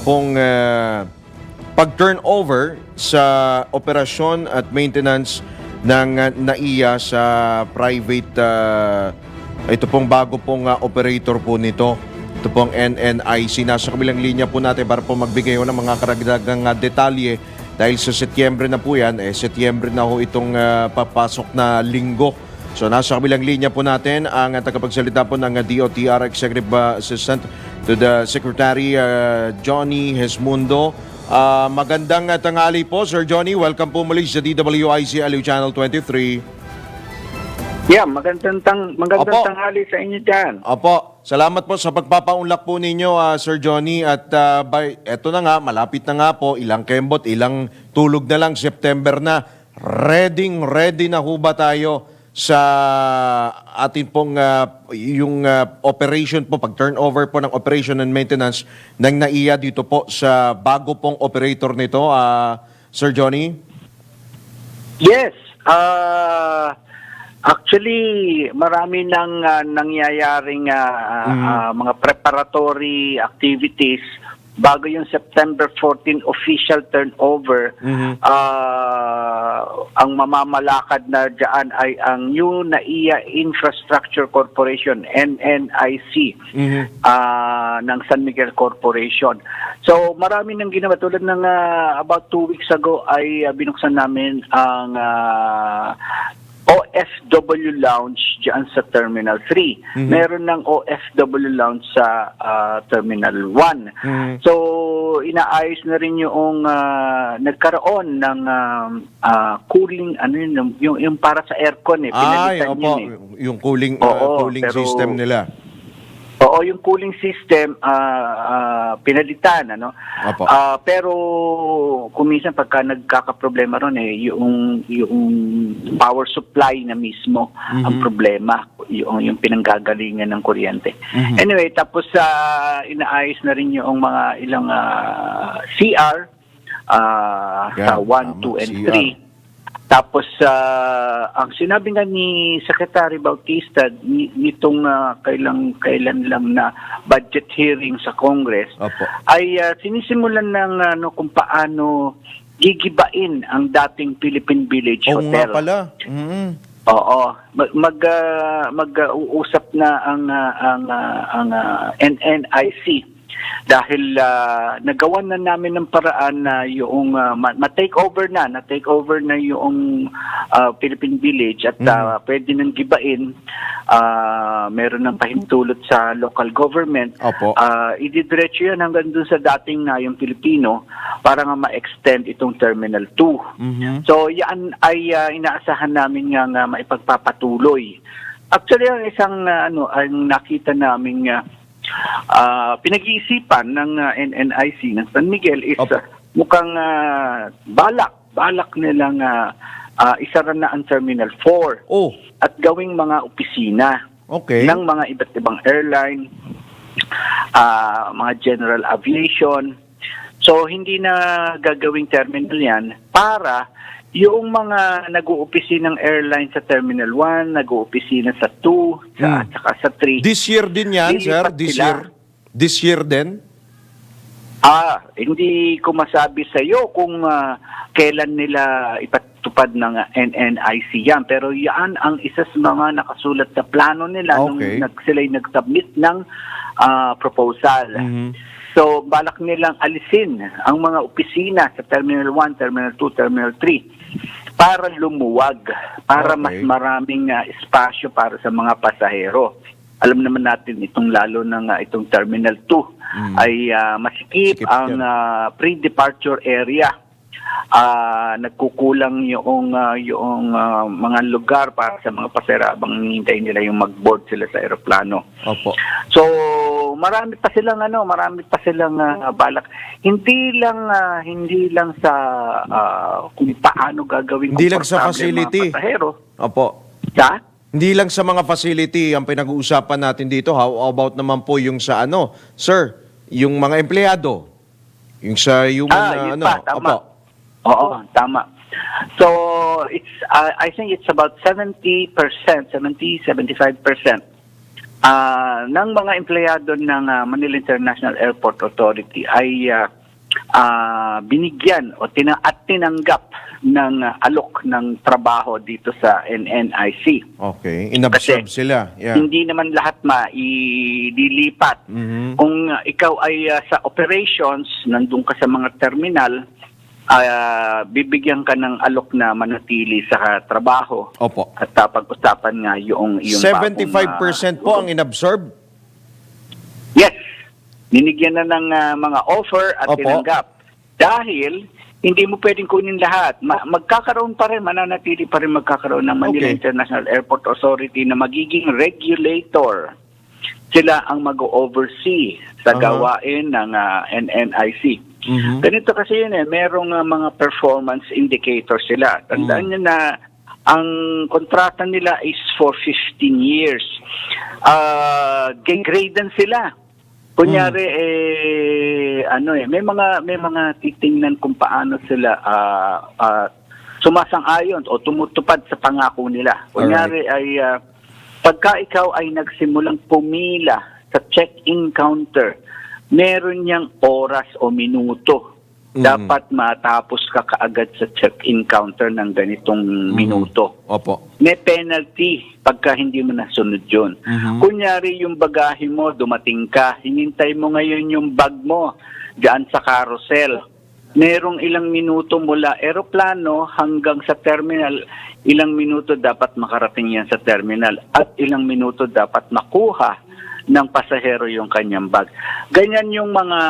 Pong uh, pag-turnover sa operasyon at maintenance ng uh, NAIA sa private uh, ito pong bago pong uh, operator po nito. Ito pong NNIC. Nasa kabilang linya po natin para po magbigay ng mga karagdagang uh, detalye dahil sa Setyembre na po yan, eh, Setyembre na ho itong uh, papasok na linggo. So nasa kabilang linya po natin ang tagapagsalita po ng DOTR Executive uh, Assistant to the Secretary uh, Johnny Hesmundo. Uh, magandang uh, tanghali po, Sir Johnny. Welcome po muli sa DWIC Aliw Channel 23. Yeah, magandang, tang, magandang Opo. tanghali sa inyo dyan. Opo, salamat po sa pagpapaunlak po ninyo, ah, Sir Johnny. At uh, by, eto na nga, malapit na nga po, ilang kembot, ilang tulog na lang, September na. Ready, ready na ho ba tayo sa atin pong ah, yung ah, operation po, pag-turnover po ng operation and maintenance ng NAIA dito po sa bago pong operator nito, ah, Sir Johnny? Yes, uh, actually, marami nang ah, nangyayaring ah, ah, mga preparatory activities bago yung September 14 official turnover. ah, ang mamamalakad na dyan ay ang New NAIA Infrastructure Corporation, NNIC. ah, ng San Miguel Corporation. So marami nang ginawa tulad ng ah, about two weeks ago ay ah, binuksan namin ang ah, OFW Lounge diyan sa Terminal 3. Meron ng OFW Lounge sa ah, Terminal 1. So inaayos na rin yung ah, nagkaroon ng ah, ah, cooling ano yun yung, yung, para sa aircon eh Ay, pinalitan opo, yun eh. yung cooling, Oo, cooling pero- system nila. Oo, yung cooling system ah, ah, pinalitan ano. Opo. Ah, pero kung minsan pagka nagkakaproblema ron eh yung yung power supply na mismo ang problema, yung yung pinanggagalingan ng kuryente. Anyway, tapos sa inaayos na rin yung mga ilang ah, CR ah, sa Yan, 1, tama, 2 and CR. 3. Tapos ah, ang sinabi nga ni Secretary Bautista ni, nitong ah, kailan kailan lang na budget hearing sa Congress Opo. ay ah, sinisimulan ng ano kung paano gigibain ang dating Philippine Village Oo Hotel. pala. Mm. Oo, mag mag, ah, mag-uusap na ang ah, ang ah, ang ah, NNIC dahil ah, nagawan na namin ng paraan na yung ma- ma-take over na, na-take over na yung ah, Philippine Village at ah, pwede nang gibain. Ah, meron ng pahintulot sa local government. Opo. Ah, ididiretso yan hanggang dun sa dating na yung Pilipino para nga ma-extend itong Terminal 2. Mhm. So, yan ay ah, inaasahan namin nga nga maipagpapatuloy. Actually, ang isang ah, ano, ang nakita namin nga ah, pinag-iisipan ng ah, NNIC ng San Miguel is Opo. ah, mukhang ah, balak, balak nilang uh, isara na ang Terminal 4 Oh, at gawing mga opisina okay. ng mga iba't ibang airline, ah, mga general aviation. So hindi na gagawing terminal yan para yung mga nag-uopisina ng airline sa Terminal 1, nag-uopisina sa 2, sa, Hmm. saka sa 3. This year din yan, sir? Lilipat This sila. year? This year din? Ah, hindi ko masabi sa iyo kung ah, kailan nila ipatupad ng NNIC yan. Pero yan ang isa sa mga nakasulat na plano nila nung Okay. nag, sila'y nag-submit ng ah, proposal. Mhm. So, balak nilang alisin ang mga opisina sa Terminal 1, Terminal 2, Terminal 3 para lumuwag, para Okay. mas maraming ah, espasyo para sa mga pasahero. Alam naman natin itong lalo na nga itong Terminal 2 ay ah, masikip Sikip ang ah, pre-departure area. Ah, nagkukulang yung ah, yung ah, mga lugar para sa mga pasahero habang hinihintay nila yung mag-board sila sa eroplano. Opo. So, marami pa silang ano, marami pa silang ah, balak. Hindi lang ah, hindi lang sa ah, kung paano gagawin Hindi lang sa facility. Opo. Sa? Hindi lang sa mga facility ang pinag-uusapan natin dito. How about naman po yung sa ano, sir, yung mga empleyado? Yung sa human Ah, yun ano? pa, tama. Opo. Oo, tama. So, it's ah, I think it's about 70%, 70 75% ah, ng mga empleyado ng ah, Manila International Airport Authority ay ah, ah, binigyan o tina at tinanggap ng ah, alok ng trabaho dito sa NNIC. Okay. Inabsorb Kasi sila. Yeah. Hindi naman lahat maililipat. Mhm. Kung uh, ikaw ay uh, sa operations, nandun ka sa mga terminal, ah, bibigyan ka ng alok na manatili sa trabaho. Opo. At uh, pag-usapan nga yung... yung bagong, 75% ah, po ang inabsorb? Yes. Binigyan na ng ah, mga offer at Opo. tinanggap. Dahil hindi mo pwedeng kunin lahat. Ma- magkakaroon pa rin, mananatili pa rin magkakaroon ng Manila Okay. International Airport Authority na magiging regulator. Sila ang mag-oversee sa Aha. gawain ng ah, NNIC. Mhm. Ganito kasi yun eh, merong ah, mga performance indicators sila. Tandaan Mm. nyo na ang kontrata nila is for 15 years. Uh, graden sila. Kunyari Mm. eh ano eh may mga may mga titingnan kung paano sila ah, ah, sumasang-ayon o tumutupad sa pangako nila. Kunyari ay ah, pagka ikaw ay nagsimulang pumila sa check-in counter, meron niyang oras o minuto. Mm. Dapat matapos ka kaagad sa check-in counter ng ganitong Mm. minuto. Opo. May penalty pagka hindi mo nasunod yun. Mhm. Kunyari yung bagahe mo, dumating ka, hinintay mo ngayon yung bag mo dyan sa carousel. Merong ilang minuto mula eroplano hanggang sa terminal, ilang minuto dapat makarating yan sa terminal at ilang minuto dapat makuha ng pasahero yung kanyang bag. Ganyan yung mga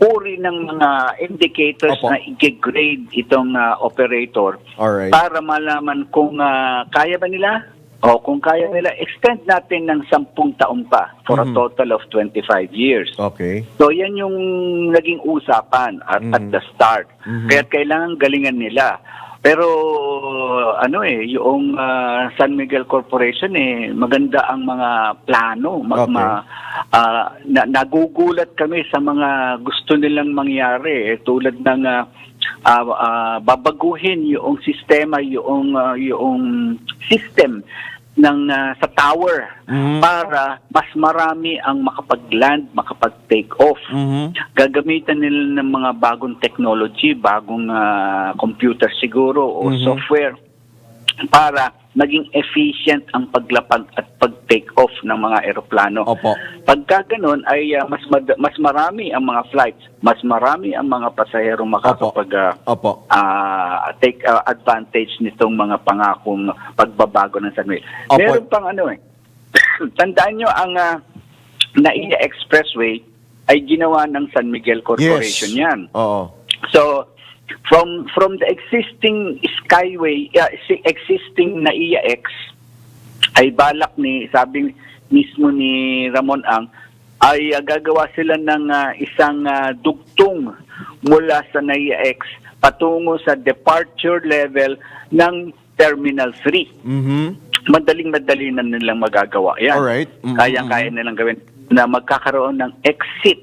uri ng mga indicators Opo. na i-grade itong ah, operator Alright. para malaman kung ah, kaya ba nila o kung kaya nila extend natin ng 10 taon pa for a Mhm. total of 25 years. Okay. So yan yung naging usapan at, at Mhm. the start. Mhm. Kaya kailangan galingan nila. Pero ano eh, yung ah, San Miguel Corporation eh, maganda ang mga plano. Mag, Okay. ma- ah, na, nagugulat kami sa mga gusto nilang mangyari. Eh, tulad ng ah, ah, babaguhin yung sistema, yung, ah, yung system ng ah, sa tower Mhm. para mas marami ang makapag-land, makapag-take off Mhm. gagamitan nila ng mga bagong technology, bagong ah, computer siguro o Mhm. software para maging efficient ang paglapag at pag-take off ng mga eroplano. Opo. Pagka ganun ay ah, mas mad- mas marami ang mga flights, mas marami ang mga pasahero makakapag Opo. ah, take ah, advantage nitong mga pangakong pagbabago ng San Miguel. Opo. Meron pang ano eh. Tandaan nyo ang ah, NAIA Expressway ay ginawa ng San Miguel Corporation Yes. yan. Oo. So from from the existing Skyway, uh, existing NAIA X ay balak ni sabi mismo ni Ramon Ang ay uh, gagawa sila ng uh, isang uh, dugtong mula sa NAIA X patungo sa departure level ng Terminal 3 Mhm. madaling-madali na nilang magagawa yan. Alright. Mhm. Kaya-kaya nilang gawin na magkakaroon ng exit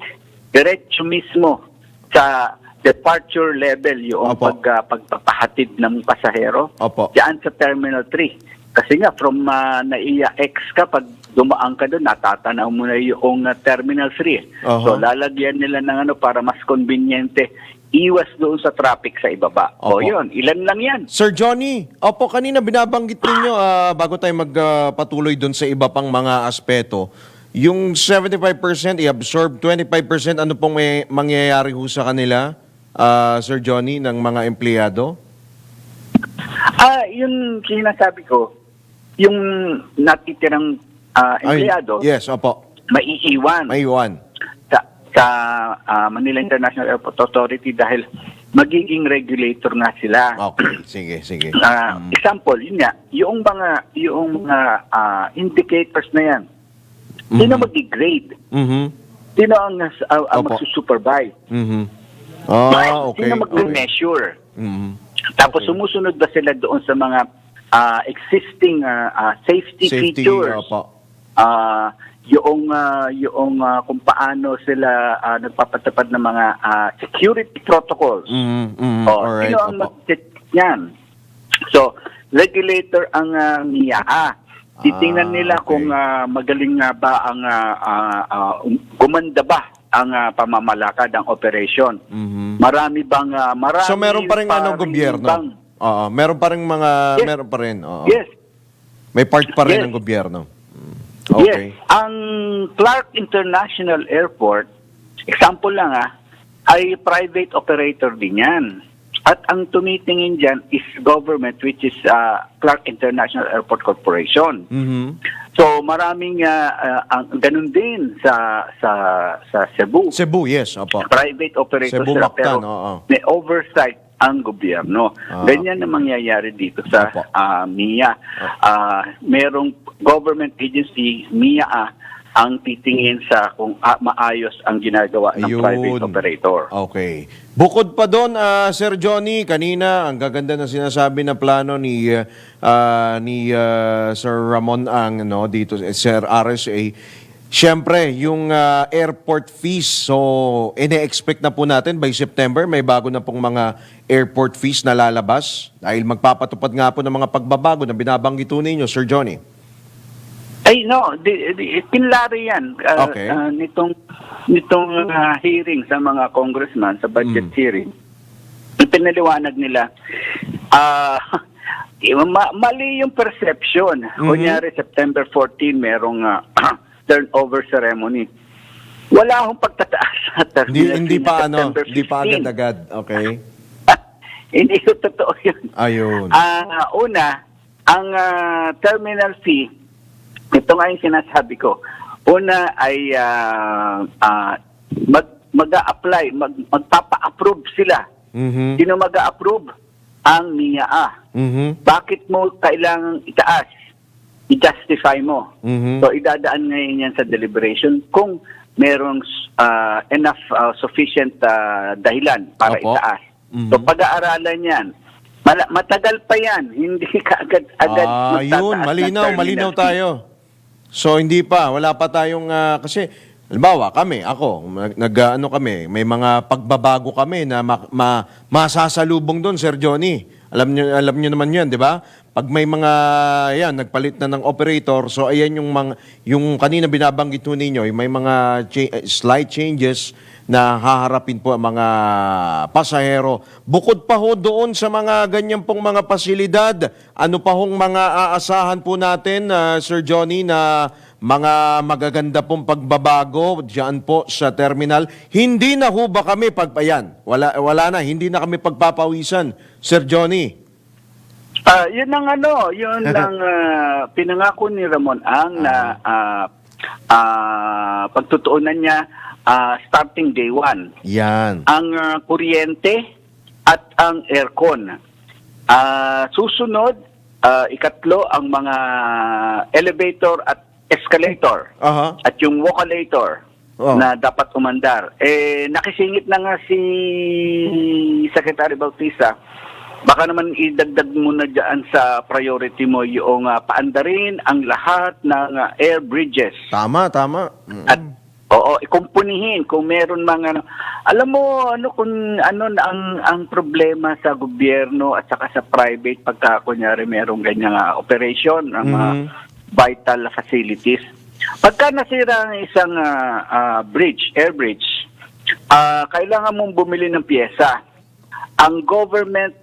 diretso mismo sa departure level yung Opo. pag, ah, pagpapahatid ng pasahero Opo. diyan sa Terminal 3. Kasi nga, from uh, NAIA X ka, pag dumaan ka doon, natatanaw mo na yung ah, Terminal 3. Aha. So, lalagyan nila ng ano para mas conveniente iwas doon sa traffic sa ibaba. O Opo. yun, ilan lang yan. Sir Johnny, opo, kanina binabanggit ninyo ah, bago tayo magpatuloy doon sa iba pang mga aspeto, yung 75% i-absorb, 25% ano pong may mangyayari ho sa kanila, ah, Sir Johnny, ng mga empleyado? Ah, yun sinasabi ko, yung natitirang ah, Ay, empleyado, yes, opo. maiiwan May iwan. sa, sa ah, Manila International Airport Authority dahil magiging regulator nga sila. Okay, sige, sige. Ah, Example, yun nga, yung mga, yung mga ah, indicators na yan, sino Mhm. mag-grade? Mhm. Sino ang, uh, ang Opo. magsusupervise? Mhm. Ah, okay. Sino okay. mag-measure? Mhm. Tapos Okay. sumusunod ba sila doon sa mga ah, existing ah, ah, safety, Safety, features? opo. Ah, yung ah, yung ah, kung paano sila ah, nagpapatupad ng mga ah, security protocols. Mhm, mhm. O, Alright, sino ang opo. mag-check yan? So, regulator ang uh, NIAA. Titingnan Ah, nila okay. kung ah, magaling nga ba ang ah, ah, ah, um, gumanda ba ang ah, pamamalakad ng operation. Mhm. Marami bang ah, marami So meron pa rin ano gobyerno? bang- Oo, meron pa rin mga Yes. meron pa rin. Oo. Yes. May part pa rin Yes. ng gobyerno. Mm. Okay. Yes. Ang Clark International Airport, example lang ah, ay private operator din yan. At ang tumitingin dyan is government which is ah, Clark International Airport Corporation. Mhm. So maraming ah, ah, ang ganun din sa sa sa Cebu. Cebu, yes, opo. Private operator Cebu sila Mactan, pero oo. may oversight ang gobyerno. Ah, Ganyan na mangyayari dito sa Opo. ah, MIA. Ah, merong government agency, MIA, ah, ang titingin sa kung ah, maayos ang ginagawa ng Ayun. private operator. Okay. Bukod pa doon, ah, Sir Johnny, kanina ang gaganda na sinasabi na plano ni ah, ah, ni ah, Sir Ramon ang no dito eh, Sir RSA. Siyempre, yung ah, airport fees, so ine-expect na po natin by September, may bago na pong mga airport fees na lalabas dahil magpapatupad nga po ng mga pagbabago na binabanggit po ninyo, Sir Johnny. Ay no, di, di, pinlari yan ah, Okay. ah, nitong nitong ah, hearing sa mga congressman sa budget Mm. hearing. Pinaliwanag nila ah ma- mali yung perception. Mhm. Kunyari September 14 merong ah, turnover ceremony. Wala akong pagtataas sa Hindi, terminal hindi fee pa ano, hindi pa 15. agad-agad. Okay. hindi ko totoo yun. Ayun. Ah, una, ang ah, terminal fee, ito nga yung sinasabi ko. Una ay ah, ah, mag mag-a-apply, mag, magpapa-approve sila. Mhm. Sino mag-a-approve? Ang NIAA. Mhm. Bakit mo kailangang itaas? I-justify mo. Mhm. So idadaan ngayon yan sa deliberation kung merong ah, enough ah, sufficient ah, dahilan para Opo. itaas. Mhm. So pag-aaralan yan. Matagal pa yan. Hindi ka agad-agad Ah, yun. Malinaw, malinaw tayo. So, hindi pa. Wala pa tayong, ah, kasi, halimbawa, kami, ako, nag, nag- ano kami, may mga pagbabago kami na ma, ma- masasalubong doon, Sir Johnny. Alam niyo, alam niyo naman yan, di ba? Pag may mga, yan, nagpalit na ng operator, so ayan yung, mga, yung kanina binabanggit ho ninyo, may mga cha- eh, slight changes na haharapin po ang mga pasahero. Bukod pa ho doon sa mga ganyan pong mga pasilidad, ano pa hong mga aasahan po natin, ah, Sir Johnny, na mga magaganda pong pagbabago diyan po sa terminal. Hindi na ho ba kami pag ayan, wala wala na, hindi na kami pagpapawisan, Sir Johnny. Ah, yun ang ano, yun ang ah, pinangako ni Ramon Ang na ah, ah, pagtutuunan niya ah, starting day one. Yan. Ang ah, kuryente at ang aircon. Ah, susunod, ah, ikatlo ang mga elevator at escalator Aha. at yung walkalator Oh. na dapat umandar. Eh, nakisingit na nga si Secretary Bautista. Baka naman idagdag mo na dyan sa priority mo yung ah, paandarin ang lahat ng ah, air bridges. Tama, tama. Mm. At oo, ikumpunihin kung meron mga ano. Alam mo ano kung ano na ang ang problema sa gobyerno at saka sa private pagka kunyari merong ganyang ah, operation ng mga Mhm. Vital facilities. Pagka nasira ang isang ah, ah, bridge, air bridge, ah, kailangan mong bumili ng pyesa. Ang government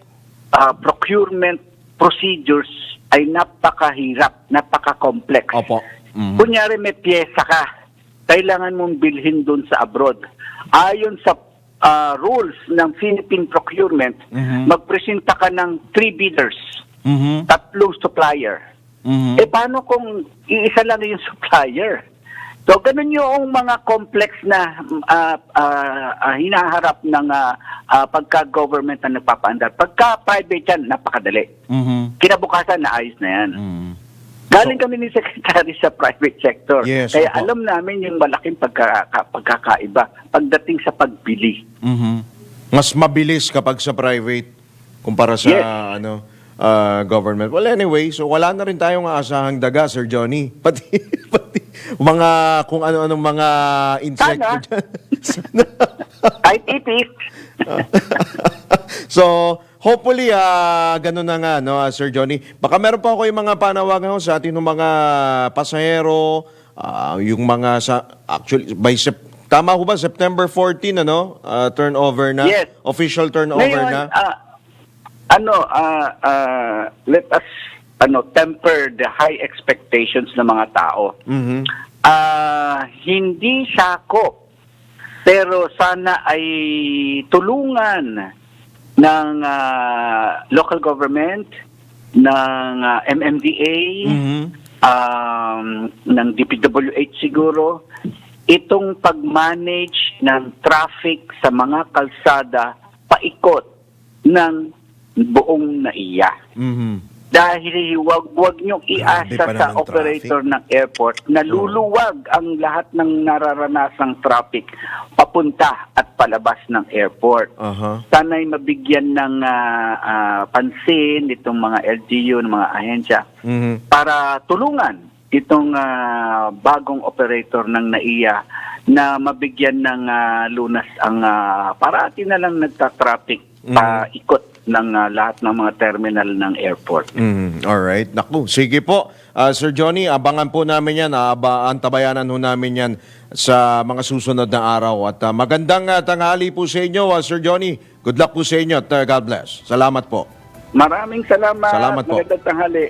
ah, procurement procedures ay napakahirap, napaka-complex. Opo. Mhm. Kunyari may pyesa ka, kailangan mong bilhin doon sa abroad. Ayon sa ah, rules ng Philippine procurement, Mhm. magpresenta ka ng three bidders, Mhm. tatlong supplier. Mhm. Eh paano kung iisa lang yung supplier? So ganun yung mga complex na ah, ah, ah, hinaharap ng ah, ah, pagka-government na nagpapaandar. Pagka-private yan, napakadali. Mhm. Kinabukasan, naayos na yan. Mhm. Galing kami ni Secretary sa private sector. Yes, Kaya opo. alam namin yung malaking pagka, ka- pagkakaiba pagdating sa pagbili. Mhm. Mas mabilis kapag sa private kumpara sa Yes. ano ah, government. Well, anyway, so wala na rin tayong aasahang daga, Sir Johnny. Pati, pati mga kung ano-anong mga insekto Sana. dyan. Sana. Kahit ipis. so, hopefully, ah ganun na nga, no, ah, Sir Johnny. Baka meron pa ako yung mga panawagan ho sa ating mga pasahero, ah, yung mga sa, actually, by Sep, tama ho ba, September 14, ano, ah, turnover na? Yes. Official turnover Ngayon, na? ah, ano, ah, ah, let us ano temper the high expectations ng mga tao. Mhm. Ah, hindi sakop pero sana ay tulungan ng ah, local government, ng ah, MMDA, Mhm. um, ng DPWH siguro, itong pag-manage ng traffic sa mga kalsada paikot ng buong naiya. Mhm. Dahil wag wag niyong iasa sa operator ng airport na luluwag ang lahat ng nararanasang traffic papunta at palabas ng airport. Aha. Sana'y mabigyan ng ah, ah, pansin itong mga LGU, ng mga ahensya Mhm. para tulungan itong ah, bagong operator ng NAIA na mabigyan ng ah, lunas ang ah, parati na lang nagta-traffic paikot ng ah, lahat ng mga terminal ng airport. Mm, all right. Naku, sige po. Ah, Sir Johnny, abangan po namin yan. Aba, antabayanan ho namin yan sa mga susunod na araw. At ah, magandang ah, tanghali po sa inyo, ah, Sir Johnny. Good luck po sa inyo at ah, God bless. Salamat po. Maraming salamat. Salamat po. Magandang tanghali.